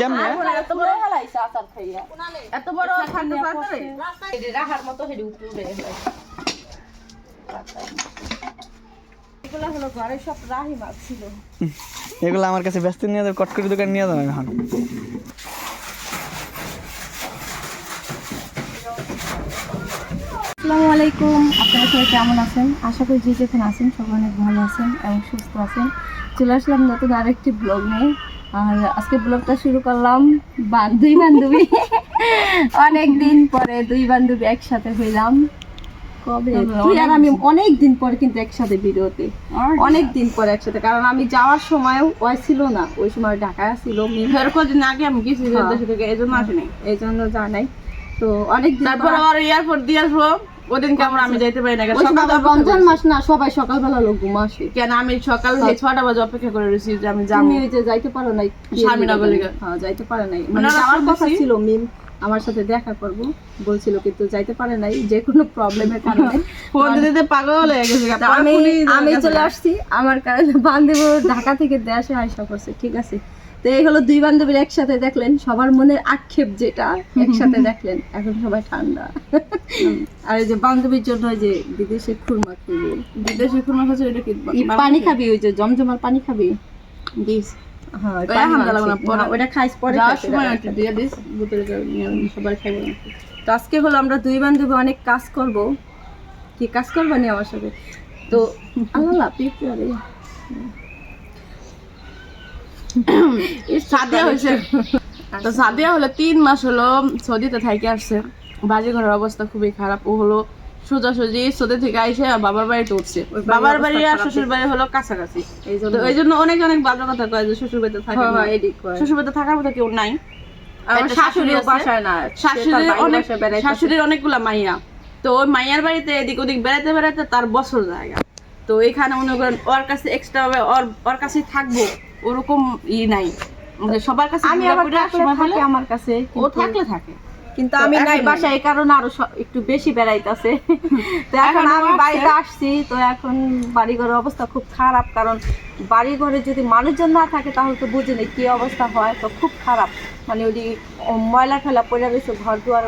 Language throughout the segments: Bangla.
কেমনে? এত বড় হালাইছে আচার খাইয়া। এত বড় থাকতে পারে এটি রাখার মতো হেডি উপরে উঠে এগুলো হলো ঘরে সব রাহি মাছ ছিল। এগুলো আমার কাছে ব্যস্ত নিয়ে যাবে কটকরি দোকান নিয়ে যাবে এখন। আসসালামু আলাইকুম আপনারা সবাই কেমন আছেন? আশা করি যে যেখানে আছেন সবাই অনেক ভালো আছেন এবং সুস্থ আছেন। চলে আসলাম নতুন আরেকটি ব্লগ নিয়ে। আর আজকে ব্লগটা শুরু করলাম দুই বান্ধবী। অনেক দিন পরে দুই বান্ধবী একসাথে হইলাম। কবে? তুই আর আমি অনেক দিন পরে কিন্তু একসাথে ভিডিওতে। অনেক দিন পরে একসাথে কারণ আমি যাওয়ার সময়ও ওই ছিল না। ওই সময় ঢাকায় ছিল। ফের কদিন আগে আমি গেছি হ্যাঁ। দেশে এই জন্য আসিনি। এই জন্য জানাই তো অনেক তারপর আবার এয়ারপোর্ট দিয়ে আসব ওদিনকে আমরা আমি যাইতে পারি না রমজান মাস না সবাই সকালবেলা লোক ঘুম আসে। কেন আমি সকাল। ছটা বাজে অপেক্ষা করে রয়েছি যে আমি যাব। তুমি যে যাইতে পারো নাই স্বামীনগর হ্যাঁ যাইতে পারে নাই। মানে যাওয়ার কথা ছিল মিম আমার সাথে দেখা করব বলছিল কিন্তু যাইতে পারে নাই যে কোনো প্রবলেমের কারণে। ফোন দিতে পাগল হয়ে গেছে আমি আমি চলে আসছি আমার কারণে বান্ধব ঢাকা থেকে দেশে আইসা করছে ঠিক আছে? তো এই হলো দুই বান্ধবীর একসাথে দেখলেন সবার মনের আক্ষেপ যেটা একসাথে দেখলেন এখন সবাই ঠান্ডা। আর এই যে বান্ধবীর জন্য যে বিদেশে খুরমা খেয়ে বিদেশে কোনো কিছু এটা কি? পানি খাবি ওই যে জমজমার পানি খাবি? দিস। হ্যাঁ ওটা খাইস পরে দিয়ে দিস নিয়ে সবাই খাইবো তো আজকে হলো আমরা দুই বান্ধবী অনেক কাজ করব। কি কাজ করব নি আমার সাথে? তো আল্লাহ পিঁপড়ে সাদিয়া হয়েছে। তো সাদিয়া হলো তিন মাস হলো সৌদিতে থাইকে আসছে। বাজে ঘরের অবস্থা খুবই খারাপ। ও হলো সোজাসুজি সৌদি থেকে আইসে বাবার বাড়িতে উঠছে। বাবার বাড়ি আর শ্বশুর বাড়ি হলো কাছাকাছি। এই জন্য। অনেক অনেক বাজে কথা কয় যে শ্বশুর বাড়িতে থাকে হ্যাঁ। হ্যাঁ। শ্বশুর বাড়িতে থাকার মতো কেউ নাই। আমার শাশুড়িও বাসায় না শাশুড়ির অনেক শাশুড়ির অনেকগুলা মাইয়া। তো ওই মাইয়ার বাড়িতে এদিক ওদিক বেড়াতে বেড়াতে তার বছর জায়গা। তো এখানে মনে করেন ওর কাছে এক্সট্রা ওর ওর কাছে থাকব। ওরকম ই নাই। মানে সবার কাছে আমি আবার থাকলে আমার কাছে ও থাকলে থাকে। কিন্তু আমি নাই বাসায়। কারণে আরও একটু বেশি বেড়াইতেছে। তো এখন আমি। বাড়িতে আসছি তো এখন বাড়ি ঘরের অবস্থা খুব খারাপ কারণ বাড়ি ঘরে যদি মানুষজন না থাকে তাহলে তো বুঝে নেই কি অবস্থা হয় তো খুব খারাপ। মানে ওই ময়লা ফেলা পড়ে রয়েছে ঘর দুয়ার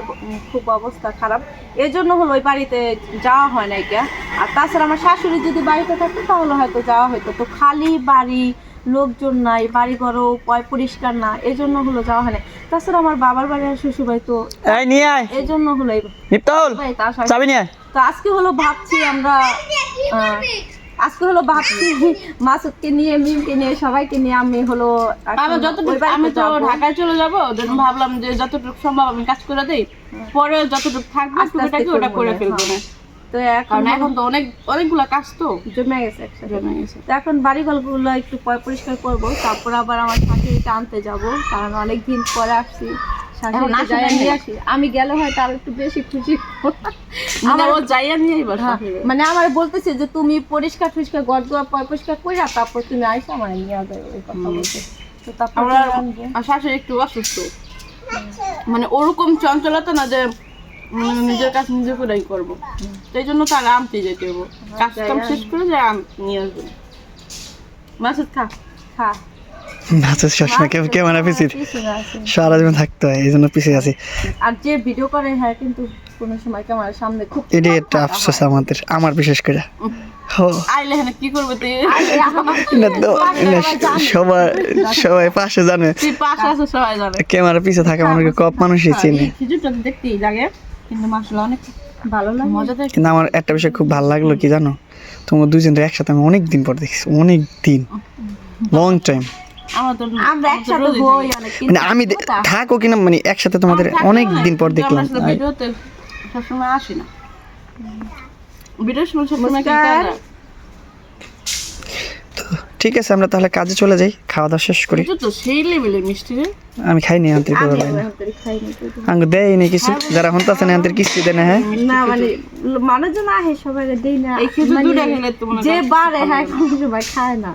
খুব অবস্থা খারাপ। এই জন্য হলো ওই বাড়িতে যাওয়া হয় না এটা আর তাছাড়া আমার শাশুড়ি যদি বাড়িতে থাকতো তাহলে হয়তো যাওয়া হতো তো খালি বাড়ি লোকজন নাই বাড়ি ঘরও পরিষ্কার না এই জন্য হলো যাওয়া হয় না তাছাড়া আমার বাবার বাড়ি আর শ্বশুর বাড়ি তো এই নিয়ে আয়। এই জন্য হলো চাবি নিয়ে আয়। তো আজকে হলো ভাবছি আমরা আহ, আজকে হলো ভাবছি মাসুদকে নিয়ে মিমকে নিয়ে সবাইকে নিয়ে আমি হলো আমি যতটুকু আমি তো ঢাকায় চলে যাব জন্য ভাবলাম যে যতটুকু সম্ভব আমি কাজ করে দেই পরে যতটুকু থাকবে ওটা করে ফেলব না। হ্যাঁ। তো এখন এখন তো অনেক অনেকগুলা কাজ তো। জমে গেছে জমে গেছে। তো এখন বাড়ি ঘরগুলো একটু পরিষ্কার করব তারপর আবার আমার আনতে যাব কারণ অনেক দিন পরে আসছি। আমি গেলে হয়তো আর একটু বেশি খুশি মানে ও যাইয়া নিয়ে হ্যাঁ, মানে আমার বলতেছে যে তুমি পরিষ্কার টরিষ্কার ঘর দুয়ার পয় পরিষ্কার করে তারপর তুমি আইসো আমার নিয়ে যাবে ওই কথা বলতে তো তারপর আমরা শাশুড়ি একটু অসুস্থ। মানে ওরকম চঞ্চলতা না যে নিজের কাজ নিজে করেই করব। সেই জন্য তার আনতে যেতে হব কাজ কাম শেষ করে যে আম- নিয়ে আসব। মাসুদ খা। খা। সবসময় কেউ ক্যামেরা পিছিয়ে সারা জীবন থাকতে হয় এই জন্য পিছিয়ে আছি। আর যে ভিডিও করে হ্যাঁ কিন্তু কোনো সময় ক্যামেরার সামনে খুব এটাই একটা আফসোস আমাদের আমার বিশেষ করে। হো। আইলে হ্যাঁ কি করবে তুই? না তো না, সবাই সবাই পাশে জানে। পাশে আছে সবাই যাবে ক্যামেরা পিছে থাকা মানুষকে কপ মানুষই চিনে। খিচুড়িটা তো দেখতেই লাগে। কিন্তু মাসলা অনেক ভালো লাগে। মজা কিন্তু আমার একটা বিষয় খুব ভালো লাগল কি জানো? তোমার দুজনের একসাথে আমি অনেক দিন পর দেখছি অনেক দিন লং টাইম আমার তো আমরা একসাথে বই অনেক কিন্তু মানে আমি থাকো কিনা মানে একসাথে তোমাদের অনেক দিন পর দেখলাম। সবসময় আসি না। সবসময়? ঠিক আছে আমরা তাহলে কাজে চলে যাই খাওয়া দাওয়া শেষ করি। এটা তো সেই লেভেলের মিষ্টি রে। আমি খাইনি আন্তরিক আমি করে খাইনি আঙ্গ দেয় নি কিছু? যারা হন তাছে না আন্তরিক কিস্তি দেয় না হ্যাঁ? না মানে মানুষজন আহে সবাই দেই না। এই খেজুর মানে দুটা তো যে বারে হ্যাঁ সবাই খায় না।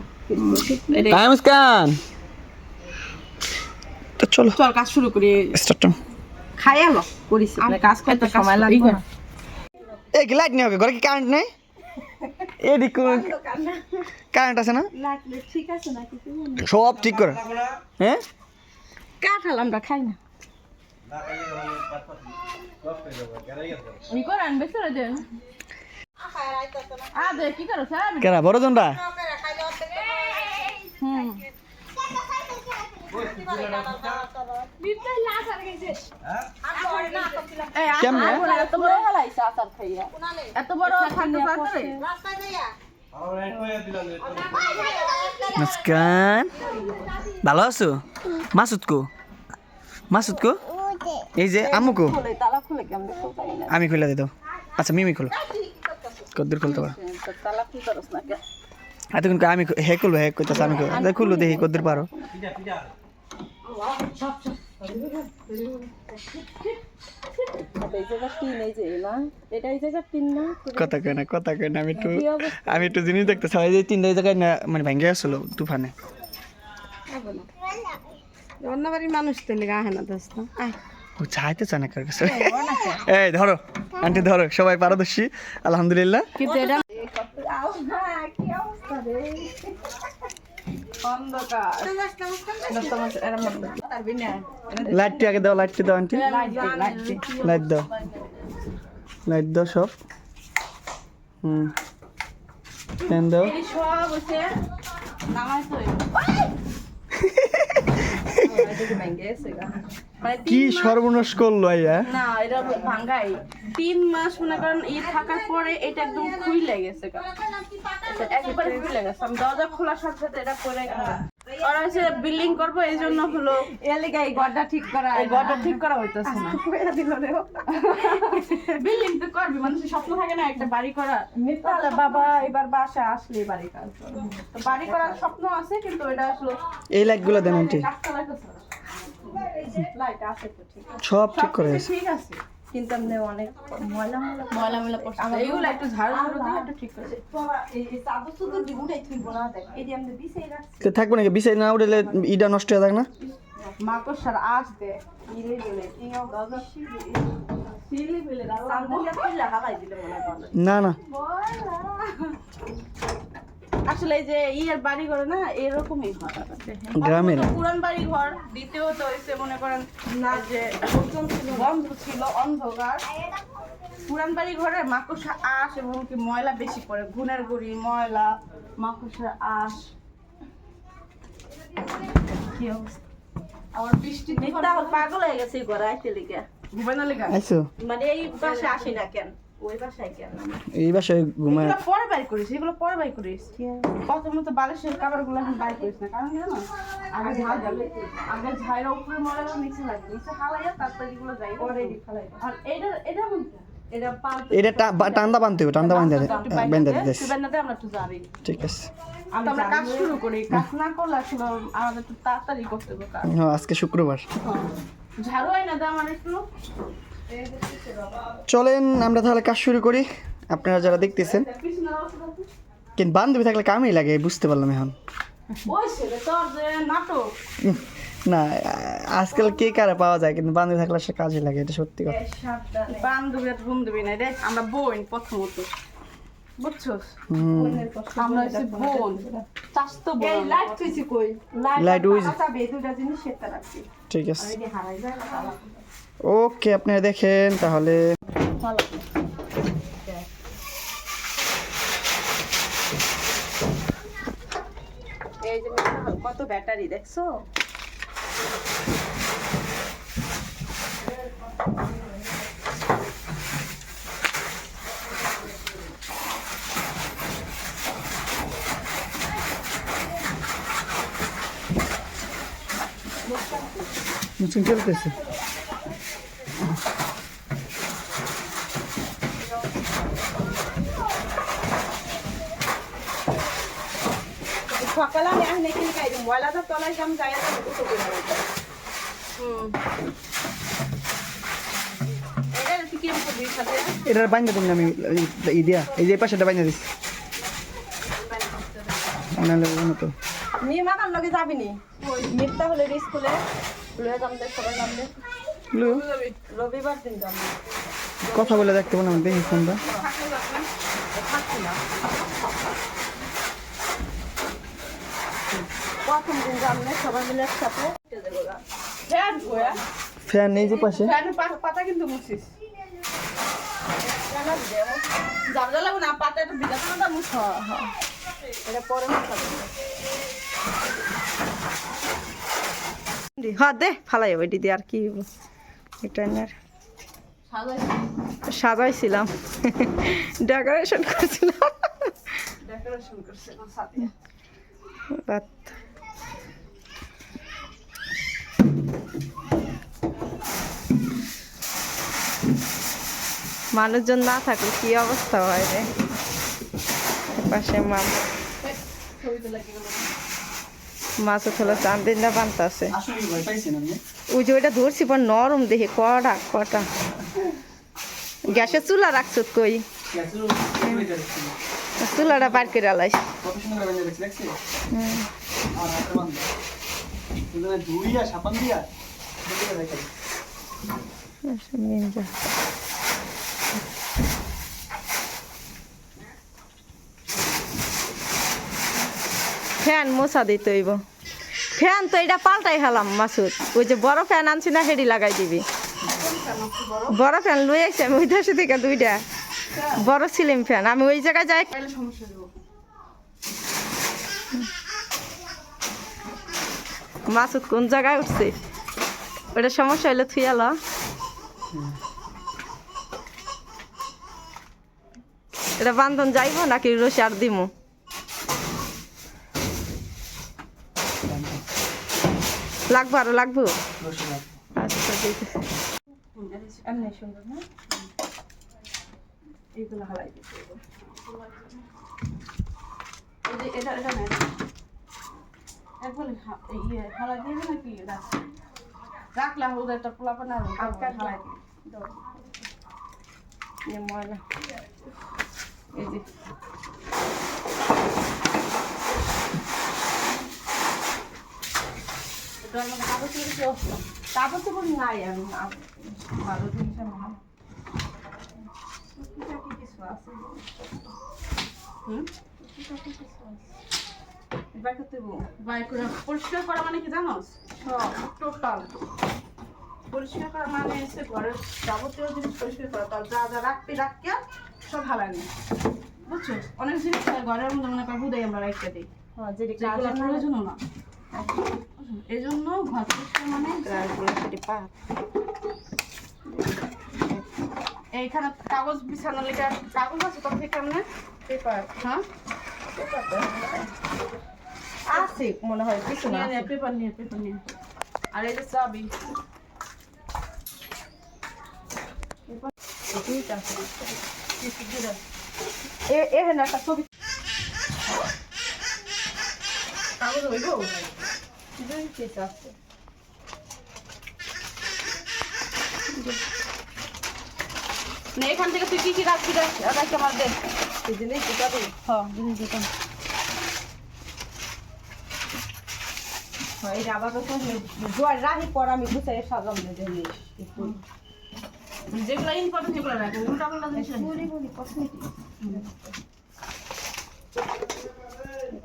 তাই মুস্কান তো চলো চল কাজ শুরু করি। স্টার্ট খাই আলো করিস। কাজ করতে সময় লাগবে এই না। লাইট নেই হবে ঘরে কি কারেন্ট নেই? এদিক কারেন্ট আছে না? ঠিক আছে নাকি সব ঠিক করে। হ্যাঁ? কাঁঠাল আমরা খাই না। কেরা বড় জনরা হুম। মুস্কান ভালো আছো? মাসুদ কো মাসুদ কো এই যে আম্মু কো খুলে তালা খুলে কেমন পারি না আমি খুলে দিত আচ্ছা মিমি খুলো। কদ্দুর খুলতে পারো খুল এতক্ষণ আমি হে খুলবো, হে কইতাছে আমি দেখ খুললো দেখি, কদ্দুর পারো। কথা কয় না কথা কয় না আমি একটু আমি একটু জিনিস দেখতে চাই যে তিনটা জায়গায় না মানে ভেঙে আসলো তুফানে। অন্য মানুষ তো লেগে আহে না দোস্ত। ও চাইতে চায় না কার কাছে। এই ধরো আন্টি ধরো সবাই পারদর্শী আলহামদুলিল্লাহ। কিন্তু এটা লাইটটি আগে দাও লাইটটি দাও আন্টি লাইট দাও। লাইট দাও সব। হুম। ফ্যান দাও। এই সব কি সর্বনাশ করল না, এটা ভাঙ্গাই। তিন মাস মনে করেন ই থাকার পরে এটা একদম খুই গেছে গা। এটা একবারে খুইলে লেগেছে আমি দরজা খোলার সাথে সাথে এটা গেছে ওরা হচ্ছে বিল্ডিং করব এই জন্য হলো এই ঠিক করা এই ঘরটা ঠিক করা হইতেছে না। কইরা দিল রে বিল্ডিং তো করবি মানুষের স্বপ্ন থাকে না একটা বাড়ি করা মিথ্যা বাবা এবার বাসা আসলে বাড়ি কাজ তো বাড়ি করার স্বপ্ন আছে কিন্তু এটা আসলে এই লাইটগুলো দেন আন্টি। লাইট আছে তো ঠিক সব ঠিক করে আছে ঠিক আছে। কিন্তু এমনি অনেক। ময়লা ময়লা ময়লা পড়ছে। এইগুলো একটু ঝাড়ু ঝাড়ু দিয়ে একটু ঠিক করে এই এই চাদর চুদর দি উঠাই তুলবো দেখ। এই যে আমি বিছাই রাখছি। তো থাকব নাকি? বিছাই না উঠলে ইটা নষ্ট হয়ে থাক না? মাকড়সার আঁশ দে। ইলে গেলে। না না। আসলে যে ইয়ের বাড়ি ঘর না এরকমই হয় গ্রামের। পুরান বাড়ি ঘর দ্বিতীয়ত মনে করেন না যে লোকজন ছিল বন্ধ ছিল অন্ধকার। পুরান বাড়ি ঘরে মাকড়সা আঁশ এবং কি ময়লা বেশি পড়ে ঘুনের গুড়ি ময়লা মাকড়সার আঁশ। কি অবস্থা? আবার বৃষ্টি পাগল হয়ে গেছে ঘরে আইতে লিগে। মানে এই পাশে আসি না কেন? ওই বাসায় কেন এই বাসায় ঘুমায় পরে বাই করিস এগুলো পরে বাই করিস। প্রথমত বালিশের কাবারগুলো এখন বাই করিস না কারণ জানো আগে ঝাল যাবে আগে ঝাইরা উপরে মরে নিচে লাগবে নিচে হালাইয়া তারপরে এগুলো যাই পরে ফালাই আর এটা এটা এটা পাল এটা টা- বা- টান্দা বানতে হবে টান্দা বান্ধে বেঁধে দিতেস বেন্দাতে আমরা একটু যাবি ঠিক আছে। আমরা কাজ শুরু করি। কাজ না করলে আসলে আমাদের একটু তাড়াতাড়ি করতে হবে হ্যাঁ, আজকে শুক্রবার। ঝাড়ু হয় না দে আমার একটু? চলেন আমরা তাহলে কাজ শুরু করি। আপনারা যারা দেখতেছেন। কিন্তু বান্ধবী থাকলে কামই লাগে বুঝতে পারলাম এখন। না আজকাল কে কারে পাওয়া যায় কিন্তু বান্ধবী থাকলে সে কাজে লাগে এটা সত্যি কথা। বান্ধবী আর বন্ধবী নাই রে আমরা বোন প্রথমত। বুঝছস? আমরা হচ্ছে বোন। চাস্তো এই বোন। লাইট তুইছি কই? ঠিক আছে। ওকে আপনারা দেখেন তাহলে। কত ব্যাটারি দেখছ? মুসলিম চলতেছে সকালে আমি এখন এখানে খাই দিই ময়লাটা তলায় যাম যাই না দুটো করে এটার বাইন্দা আমি ই দিয়া এই যে এই পাশেটা বাইন্দা দিস। নাহলে ওখানে তো। নিয়ে মাকার লগে যাবি নি? মিথ্যা হলে স্কুলে। লয়ে যাম দে সবাই যাম দে। লু, রবিবার দিন যাম কথা বলে দেখতে বললাম দেখি ফোনটা প্রথম দিন রান্না সবাই মিলে একসাথে ফ্যান কোয়া ফ্যান এই যে পাশে। ফ্যানের পাতা কিন্তু মুছিস। জাবজা লাগবে না পাতা একটু ভিজা না মুছ। এটা পরে মেশাবো। হ্যাঁ দে ফালাই আর কি এটা সাজাইছিলাম। ডেকোরেশন করছিলাম। ডেকোরেশন করছে মানুষজন না থাকলে কি অবস্থা হয় রে? পাশে গেল মাছ হলো চান্দিন না আপনি ওই যে ওইটা ধরছি পর নরম দেখে কটা কটা। গ্যাসের চুলা রাখছো কই? চুলাটা বার করে আলাইস প্রফেশনাল লেভেলে দেখছি দেখছি আর হাতে বান্ধ এখানে ধুইয়া সাবান দিয়া দেখে দেখে নিনজা ফ্যান মশা দিতে ফ্যান তো এটা পাল্টাই ফেলাম, মাসুদ। ওই যে বড় ফ্যান আনছি না, হেডি লাগাই দিবি। বড় ফ্যান লই আসছি আমি, ওই দেশে থেকে দুইটা বড় সিলিং ফ্যান, আমি ওই জায়গায় যাই। মাসুদ কোন জায়গায় উঠছে? ওটা সমস্যা হইলে থুয়াল এটা বান্ধন যাইব নাকি রসি আর দিমু লাগবো আরও লাগবো আচ্ছা দিতেছি। এমনি সুন্দর না এইগুলো হালাই দিতে হবে। এই যে এটা এটা নেই একবারে হা- এই ইয়ে হালাই দিবি নাকি? রাখ। রাখলা ওদের একটা পোলা পানা হালাই। এ ময়লা। এই যে অবস্থা? কাগজ চোপড় নাই আমি ভালো জিনিস আমি কিছু আছে। হুম? করে পরিষ্কার করা মানে কি জানোস টোটাল পরিষ্কার করা মানে হচ্ছে ঘরের যাবতীয় জিনিস পরিষ্কার করা তার যা যা রাখতে রাখিয়া সব হালানি বুঝছ অনেক জিনিস ঘরের মধ্যে মনে কর বুদাই আমরা রাখতে দিই হ্যাঁ, যেটি প্রয়োজনও না এই জন্য ঘর পরিষ্কার মানে সেটি। এইখানে কাগজ বিছানোর লেগে কাগজ আছে তোর এখানে পেপার হ্যাঁ? আছে মনে হয় কিছু না নিয়ে পেপার নিয়ে পেপার নিয়ে। আর এই যে চাবি। এ এখানে একটা ছবি কাগজ হইব? দুই পিস আছে না এখান থেকে তুই কি কি রাখবি রাখ রাখি আমার দে। এই জিনিস দিতে হবে হ্যাঁ জিনিস হ্যাঁ, এই রাবার তো জোয়ার রাহি পর আমি গুছাই সাজাম জানি যেগুলো ইম্পর্টেন্ট সেগুলো রাখব উল্টা পাল্টা জিনিস বলি বলি কসমেটিক।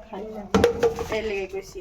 খাই না এই লেগে গেছি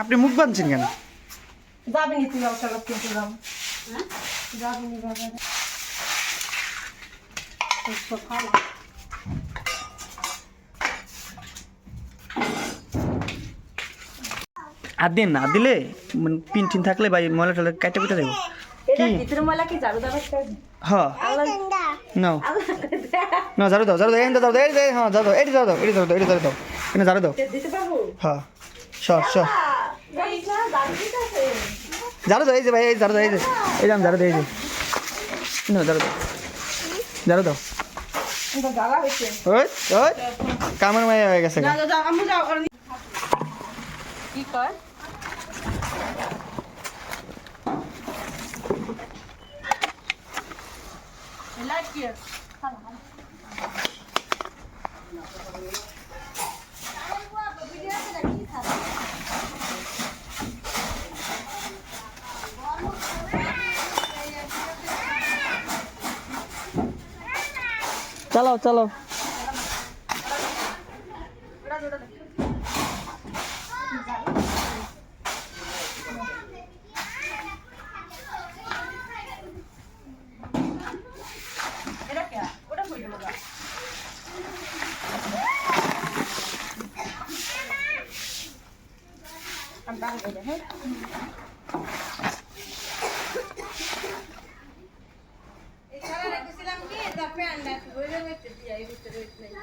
আপনি মুখ বাঁধছেন কেন? যাবি। নি তুই অবসর কিন্তু যাম যাবি নি? বাজারে আর দিন না দিলে মানে পিন টিন থাকলে বা ময়লা টয়লা কাটা পিটা দেবো। এটা হ্যাঁ নাও না। ঝাড়ু দাও ঝাড়ু দাও এই দাও দাও এই দে হ্যাঁ ঝাড়ু দাও এটি ঝাড়ু দাও এটি ঝাড়ু দাও এটি ঝাড়ু দাও। এখানে ঝাড়ু দাও। হ্যাঁ সর সর জানিস না ঝাড়ু দিতে আছে ঝাড়ু যে ভাই, এই ঝাড়ু দাও, এই যে। এই যে আমি ঝাড়ু দাও এই যে না ঝাড়ু দাও। ঝাড়ু দাও। জ্বালা হয়েছে ওই ওই কামের মাইয়া হয়ে গেছে যা যা যা আম্মু যাও আর কি কয় লাইট কি চালাও চালাও এটা কে ওটা কই গেল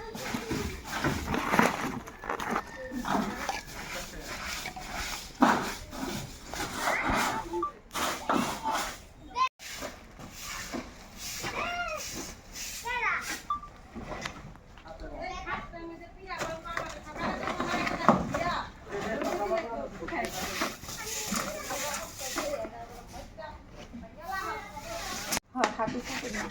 হ্যাঁ হাঁটু থাকে না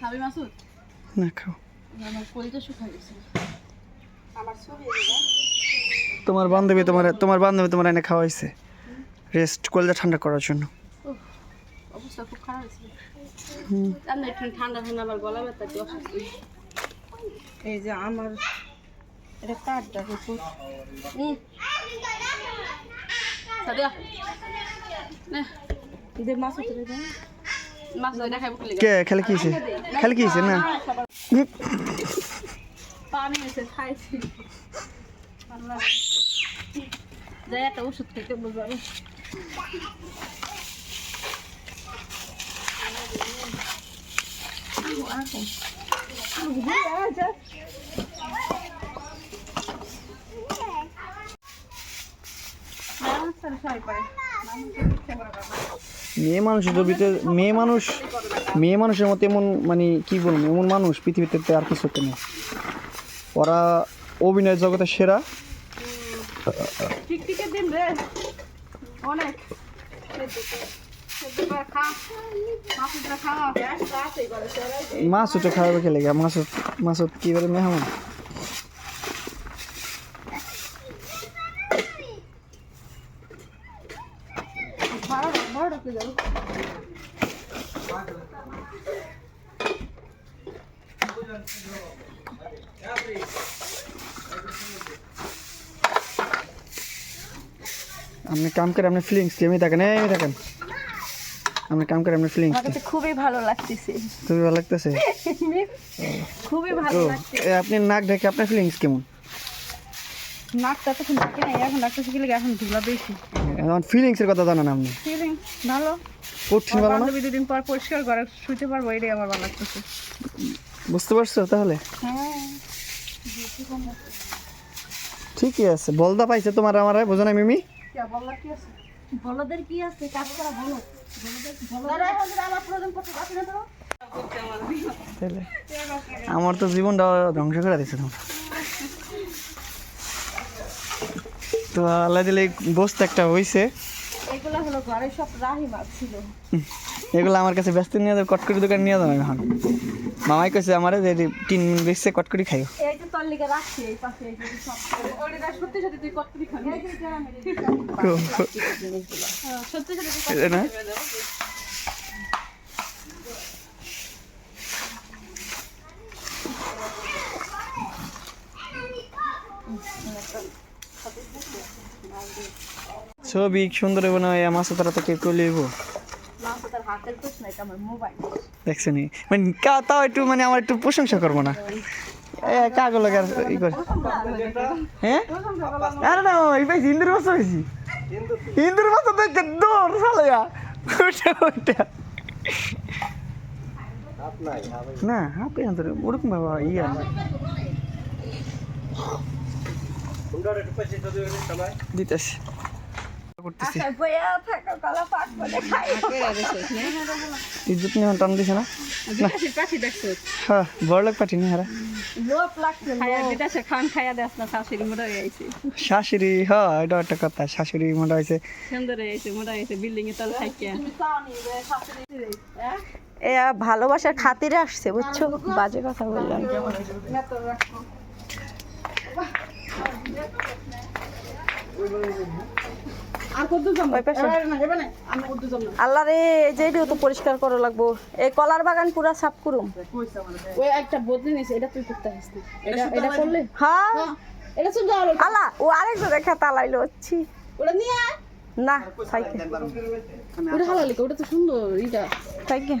খাবি মাসুদ? না খাও। আমার কলিটা শুকাই গেছে। আমার ছবি তোমার বান্ধবী তোমার তোমার বান্ধবী তোমার এনে খাওয়াইছে। রেস্ট কলজা ঠান্ডা করার জন্য। অবস্থা খুব খারাপ হয়েছে। ঠান্ডা ঠান্ডা আবার গলা ব্যথা এই যে আমার এটা কাঠটা খাইব কে? খেলে কি হয়েছে? খেলে কি হয়েছে? না। পানি খাইছি। মেয়ে মানুষের ভিতরে মেয়ে মানুষ মেয়ে মানুষের মতো এমন মানে কি বলব, এমন মানুষ পৃথিবীতে আর কিছু নেই। ওরা অভিনয় জগতে সেরা টিকটিকের দিন রে। অনেক। মাছ উঠে খাওয়াবে খেলে গা মাছ মাছ কি বলে মেহমান? আপনি কাম করে আপনি ফিলিংস এমনি থাকেন এমনি থাকেন আপনি কাম করে আপনি ফিলিংস আমার কাছে খুবই ভালো লাগতেছে। খুবই ভালো লাগতেছে? খুবই ভালো লাগছে। এ, আপনি নাক ঢেকে আপনার ফিলিংস কেমন? নাকটা তখন ডাকে নাই এখন কি লাগে এখন ধুলা বেশি। এখন ফিলিংসের কথা জানেন আপনি? ফিলিং ভালো। কঠিন ভালো না? দুদিন পর পরিষ্কার করে শুতে পারব এটাই আমার ভালো লাগতেছে। বুঝতে পারছ তাহলে? হ্যাঁ ঠিকই আছে বলদা পাইছে তোমার আমার বোঝো না মিমি? বলদের কি আছে? কাজ করা ভালো। আমার তো জীবনটা ধ্বংস করে দিছে তোমার। তো আল্লাহ দিলে বসতে একটা হয়েছে এগুলো হলো ঘরে সব রাহি মাছ ছিল। এগুলো আমার কাছে ব্যস্ত নিয়ে যাবে কটকরি দোকান নিয়ে যাব এখন। মামাই কইছে আমার যে তিন বেচছে কটকরি খাইও। ছবি সুন্দর না এই মাছ তারা তো কে করে দেখছেনি মানে কা- তাও একটু মানে আমার একটু প্রশংসা করব না। এ কাগজ লাগে আর ই করে। হ্যাঁ? আরে না এই পাইছি ইন্দ্র বছর হয়েছি ইন্দুর বাচ্চা দেখে দৌড় সালেয়া ওইটা ওইটা না হাপে আন্তরে ওরকম বাবা ইয়া দিতেছি। করতেছি। ইজ্জত নিয়ে টান দিছে না? হ্যাঁ বড় লোক পাঠি নি হারা। লোভ লাগছে খাইয়া বিদেশে খান খাইয়া দেস না শাশুড়ি মোটা শাশুড়ি হ্যাঁ এটা একটা কথা শাশুড়ি মোটা হয়েছে সুন্দর হয়ে মোটা হয়েছে বিল্ডিং এর তলে থাকিয়া এ ভালোবাসার খাতিরে আসছে বুঝছ? বাজে কথা বললাম। পাশে। আল্লাহ রে এই যে তো পরিষ্কার করা লাগবো। এই কলার বাগান পুরা সাফ করুম। ওই একটা বদলে নিছে এটা তুই করতে আসিস এটা এটা করলে? হ্যাঁ। এটা শুধু আল্লাহ ও আরেকজনের খেতা লাইলো হচ্ছি ওটা নিয়ে না থাইকে ওটা হালালি ওটা তো সুন্দর এটা থাইকে